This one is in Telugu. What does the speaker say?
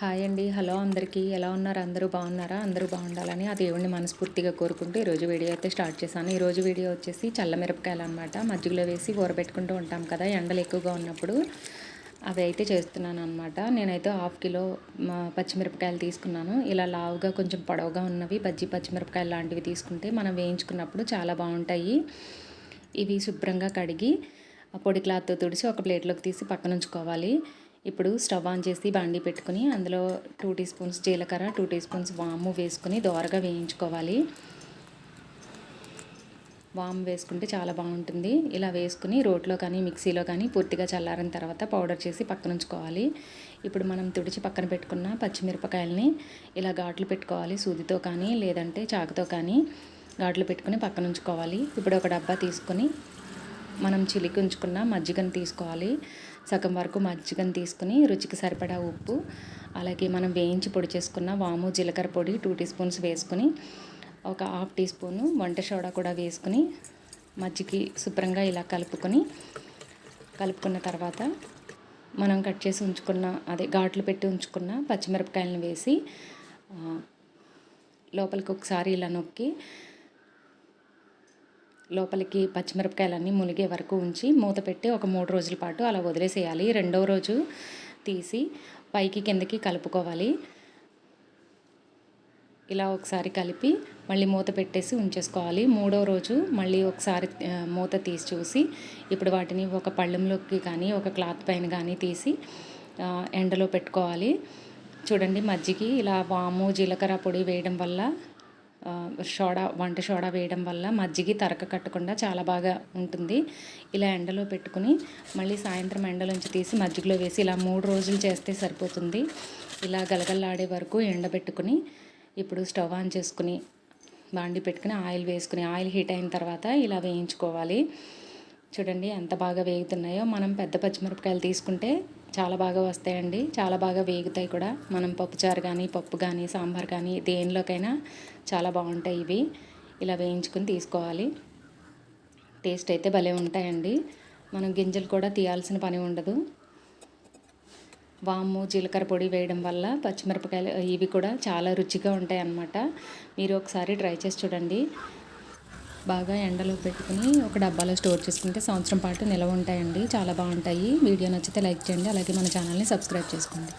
హాయ్ అండి. హలో అందరికీ. ఎలా ఉన్నారు? అందరూ బాగున్నారా? అందరూ బాగుండాలని ఆ దేవుడిని మనస్ఫూర్తిగా కోరుకుంటూ ఈరోజు వీడియో అయితే స్టార్ట్ చేశాను. ఈరోజు వీడియో వచ్చేసి చల్లమిరపకాయలు అనమాట మజ్జిగలో వేసి ఊరబెట్టుకుంటూ ఉంటాం కదా ఎండలు ఎక్కువగా ఉన్నప్పుడు అవి అయితే చేస్తున్నాను అనమాట నేనైతే హాఫ్ కిలో పచ్చిమిరపకాయలు తీసుకున్నాను. ఇలా లావుగా కొంచెం పొడవుగా ఉన్నవి బజ్జి పచ్చిమిరపకాయలు లాంటివి తీసుకుంటే మనం వేయించుకున్నప్పుడు చాలా బాగుంటాయి. ఇవి శుభ్రంగా కడిగి పొడి క్లాత్తో తుడిచి ఒక ప్లేట్లోకి తీసి పక్కన ఉంచుకోవాలి ఇప్పుడు స్టవ్ ఆన్ చేసి బాండి పెట్టుకుని అందులో టూ టీ స్పూన్స్ జీలకర్ర టూ టీ స్పూన్స్ వాము వేసుకుని దోరగా వేయించుకోవాలి. వాము వేసుకుంటే చాలా బాగుంటుంది. ఇలా వేసుకుని రోట్లో కానీ మిక్సీలో కానీ పూర్తిగా చల్లారిన తర్వాత పౌడర్ చేసి పక్కన ఉంచుకోవాలి. ఇప్పుడు మనం తుడిచి పక్కన పెట్టుకున్న పచ్చిమిరపకాయలని ఇలా ఘాట్లు పెట్టుకోవాలి. సూదితో కానీ లేదంటే చాకుతో కానీ ఘాట్లు పెట్టుకుని పక్కన ఉంచుకోవాలి. ఇప్పుడు ఒక డబ్బా తీసుకొని మనం చిలికి ఉంచుకున్న మజ్జిగను తీసుకోవాలి. సగం వరకు మజ్జిగను తీసుకుని రుచికి సరిపడా ఉప్పు అలాగే మనం వేయించి పొడి చేసుకున్న వాము జీలకర్ర పొడి టూ టీ స్పూన్స్ వేసుకుని ఒక హాఫ్ టీ స్పూను వంట సోడా కూడా వేసుకుని మజ్జిగ శుభ్రంగా ఇలా కలుపుకొని కలుపుకున్న తర్వాత మనం కట్ చేసి ఉంచుకున్న అదే ఘాట్లు పెట్టి ఉంచుకున్న పచ్చిమిరపకాయలను వేసి లోపలికి ఒకసారి ఇలా నొక్కి లోపలికి పచ్చిమిరపకాయలన్నీ మునిగే వరకు ఉంచి మూత పెట్టి ఒక మూడు రోజుల పాటు అలా వదిలేసేయాలి. రెండవ రోజు తీసి పైకి కిందకి కలుపుకోవాలి. ఇలా ఒకసారి కలిపి మళ్ళీ మూత పెట్టేసి ఉంచేసుకోవాలి. మూడో రోజు మళ్ళీ ఒకసారి మూత తీసి చూసి ఇప్పుడు వాటిని ఒక పళ్ళెంలోకి కానీ ఒక క్లాత్ పైన కానీ తీసి ఎండలో పెట్టుకోవాలి. చూడండి మజ్జిగి ఇలా వాము జీలకర్ర పొడి వేయడం వల్ల సోడా వంట సోడా వేయడం వల్ల మజ్జిగి తరక కట్టకుండా చాలా బాగా ఉంటుంది. ఇలా ఎండలో పెట్టుకుని మళ్ళీ సాయంత్రం ఎండలోంచి తీసి మజ్జిగలో వేసి ఇలా మూడు రోజులు చేస్తే సరిపోతుంది. ఇలా గలగల్లాడే వరకు ఎండబెట్టుకుని ఇప్పుడు స్టవ్ ఆన్ చేసుకుని బాండి పెట్టుకుని ఆయిల్ వేసుకుని ఆయిల్ హీట్ అయిన తర్వాత ఇలా వేయించుకోవాలి. చూడండి ఎంత బాగా వేగుతున్నాయో. మనం పెద్ద పచ్చిమిరపకాయలు తీసుకుంటే చాలా బాగా వస్తాయండి. చాలా బాగా వేగుతాయి కూడా. మనం పప్పుచారు కానీ పప్పు కానీ సాంబార్ కానీ దేనిలోకైనా చాలా బాగుంటాయి ఇవి. ఇలా వేయించుకుని తీసుకోవాలి. టేస్ట్ అయితే భలే ఉంటాయండి. మనం గింజలు కూడా తీయాల్సిన పని ఉండదు. వాము జీలకర్ర పొడి వేయడం వల్ల పచ్చిమిరపకాయలు ఇవి కూడా చాలా రుచిగా ఉంటాయి అన్నమాట మీరు ఒకసారి ట్రై చేసి చూడండి. బాగా ఎండలో పెట్టుకుని ఒక డబ్బాలో స్టోర్ చేసుకుంటే సంవత్సరం పాటు నిలవ ఉంటాయండి. చాలా బాగుంటాయి. వీడియో నచ్చితే లైక్ చేయండి. అలాగే మన ఛానల్ని సబ్స్క్రైబ్ చేసుకోండి.